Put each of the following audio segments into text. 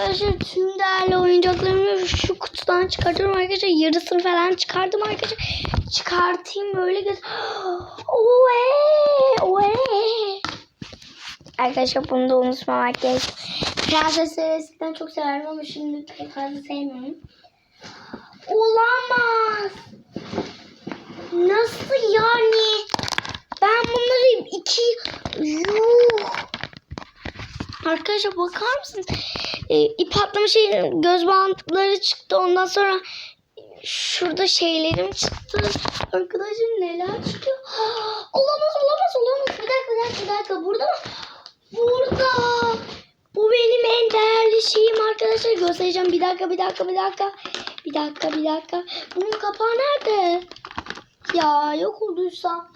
arkadaşlar tüm değerli oyuncaklarımı şu kutudan çıkartıyorum arkadaşlar. Yarısını falan çıkardım arkadaşlar. Çıkartayım böyle göz. Oe, oe. Arkadaşlar bunu da unutmamak gerek. Prensesleri eskiden çok severdim ama şimdi pek fazla sevmiyorum. Olamaz. Nasıl yani? Ben bunları iki... Arkadaşlar bakar mısınız? Ee, ip atlama şeyin göz bantları çıktı. Ondan sonra şurada şeylerim çıktı. Arkadaşlar neler çıkıyor? Olamaz olamaz olamaz. Bir dakika bir dakika bir dakika. Burada mı? Burada. Bu benim en değerli şeyim arkadaşlar. Göstereceğim. Bir dakika bir dakika bir dakika. Bir dakika bir dakika. Bunun kapağı nerede? Ya yok olduysa.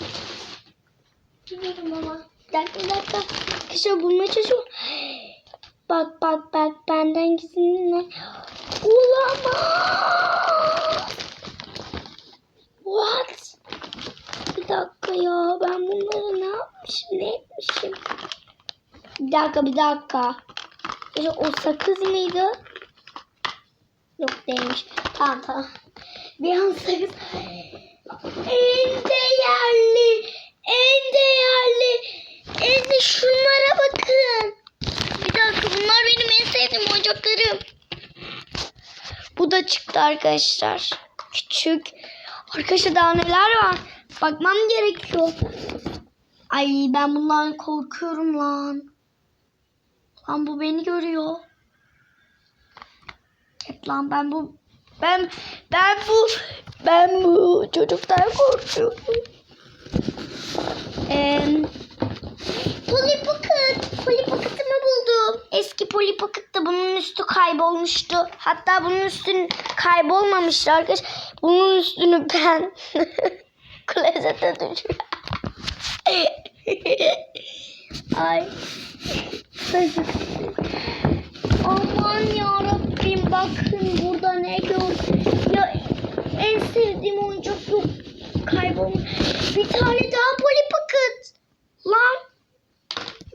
Bilmiyorum ama. Dakika bir dakika. Arkadaşlar bulmaya çalışıyorum. Bak bak bak benden gizli ne? Olamaz. What? Bir dakika ya ben bunları ne yapmışım ne etmişim? Bir dakika bir dakika. Ya o sakız mıydı? Yok değilmiş. Tamam tamam. Bir an sakız. En değerli. En değerli. Şunlara bakın. Bir dakika bunlar benim en sevdiğim oyuncaklarım. Bu da çıktı arkadaşlar. Küçük. Arkadaşlar daha neler var? Bakmam gerekiyor. Ay ben bundan korkuyorum lan. Lan bu beni görüyor. Evet lan ben bu ben ben bu ben bu çocuktan korkuyorum. Eee Polly Pocket. Polly Pocket'ımı buldum. Eski Polly Pocket'ta bunun üstü kaybolmuştu. Hatta bunun üstü kaybolmamıştı arkadaş. Bunun üstünü ben klozete düşürdüm. Ay. Aman yarabbim bakın burada ne gör. Ya en sevdiğim oyuncak yok. Kaybolmuş. Bir tane daha Polly Pocket. Lan.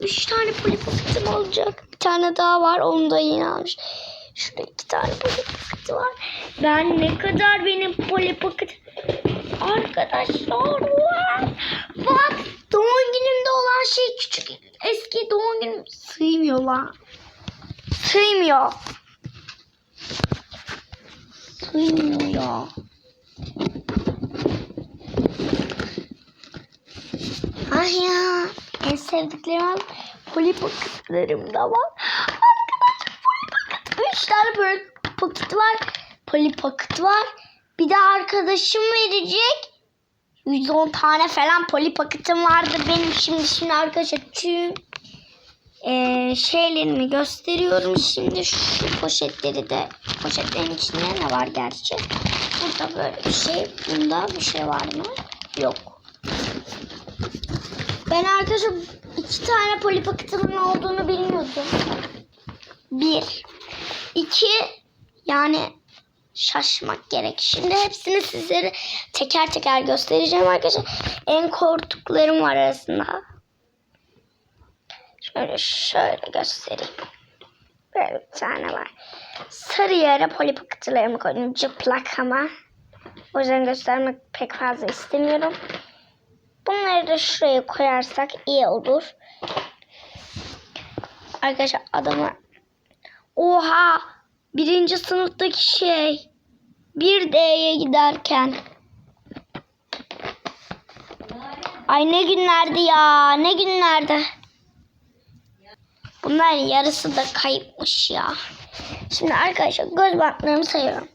Üç tane Polly Pocket'ım olacak. Bir tane daha var. Onu da yeni almış. Şurada iki tane Polly Pocket var. Ben ne kadar benim Polly Pocket arkadaşlar var. Bak doğum günümde olan şey küçük eski doğum günüm sığmıyor lan. Sığmıyor. Sığmıyor ya. Ay ya. En sevdiklerim var. Polly Pocket'larım da var. Arkadaşlar Polly Pocket. Üç tane böyle pocket var. Polly Pocket var. Bir de arkadaşım verecek. 110 tane falan Polly Pocket'ım vardı benim. Şimdi şimdi arkadaşlar tüm eee, şeylerimi gösteriyorum. Şimdi şu poşetleri de poşetlerin içinde ne var gerçi? Burada böyle bir şey. Bunda bir şey var mı? Yok. Ben arkadaşlar iki tane Polly Pocket'ımın olduğunu bilmiyordum. Bir. iki yani şaşmak gerek. Şimdi hepsini sizlere teker teker göstereceğim arkadaşlar. En korktuklarım var arasında. Şöyle şöyle göstereyim. Böyle bir tane var. Sarı yere Polly Pocket'larımı koydum. Cıplak ama. O yüzden göstermek pek fazla istemiyorum. Bunları da şuraya koyarsak iyi olur. Arkadaşlar adamı Oha! Birinci sınıftaki şey. Bir D'ye giderken. Ay ne günlerdi ya. Ne günlerdi. Bunların yarısı da kayıpmış ya. Şimdi arkadaşlar göz bantlarımı sayıyorum.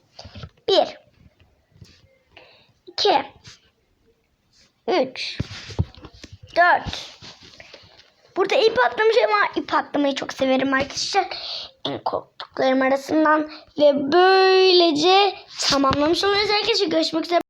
Bir. iki, Üç. Dört. Burada ip atlamış ama ip atlamayı çok severim arkadaşlar. En korktuklarım arasından ve böylece tamamlamış oluyoruz arkadaşlar. Görüşmek üzere.